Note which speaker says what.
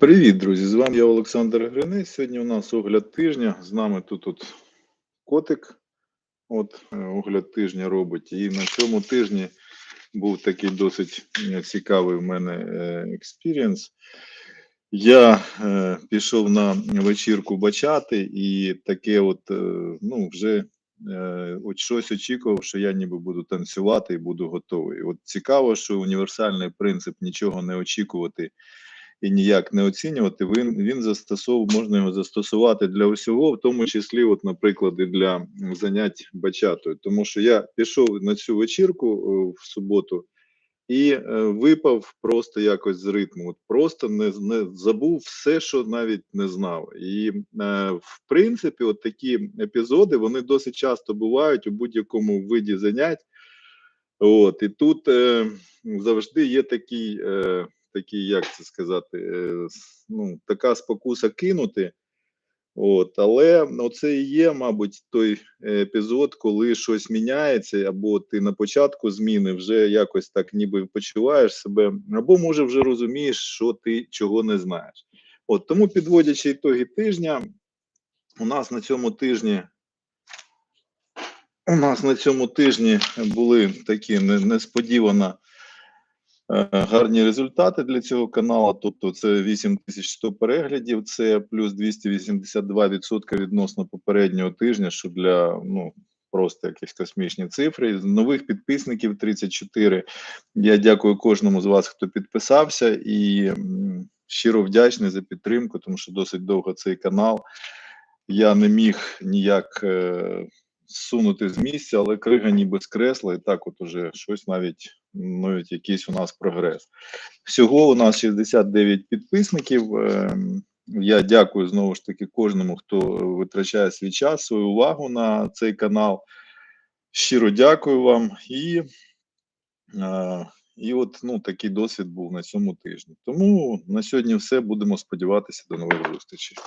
Speaker 1: Привіт, друзі! З вами я Олександр Гринець. Сьогодні у нас огляд тижня. З нами тут от котик. От е, огляд тижня робить. І на цьому тижні був такий досить е, цікавий в мене експірієнс. Я е, пішов на вечірку бачати, і таке, от, е, ну, вже е, от щось очікував, що я ніби буду танцювати і буду готовий. От цікаво, що універсальний принцип нічого не очікувати і ніяк не оцінювати. Він він застосовував, можна його застосувати для усього, в тому числі, от, наприклад, і для занять бачатою. Тому що я пішов на цю вечірку е, в суботу і е, випав просто якось з ритму. От Просто не не забув все, що навіть не знав. І е, в принципі, от такі епізоди вони досить часто бувають у будь-якому виді занять. От і тут е, завжди є такий. Е, такий, як це сказати, е, ну, така спокуса кинути. От, Але оце і є, мабуть, той епізод, коли щось міняється, або ти на початку зміни вже якось так ніби почуваєш себе, або може вже розумієш, що ти чого не знаєш. От Тому, підводячи ітоги тижня, у нас на цьому тижні. У нас на цьому тижні були такі несподівано Е, гарні результати для цього каналу. Тобто, це 8100 переглядів, це плюс 282% відносно попереднього тижня, що для ну. Просто якісь космічні цифри. Нових підписників 34. Я дякую кожному з вас, хто підписався, і щиро вдячний за підтримку, тому що досить довго цей канал я не міг ніяк е, зсунути з місця, але крига ніби скресла, і так, от уже щось навіть навіть якийсь у нас прогрес. Всього у нас 69 підписників. Ем, я дякую знову ж таки кожному, хто витрачає свій час, свою увагу на цей канал. Щиро дякую вам і. Е, і от ну такий досвід був на цьому тижні. Тому на сьогодні все. Будемо сподіватися до нових зустрічей.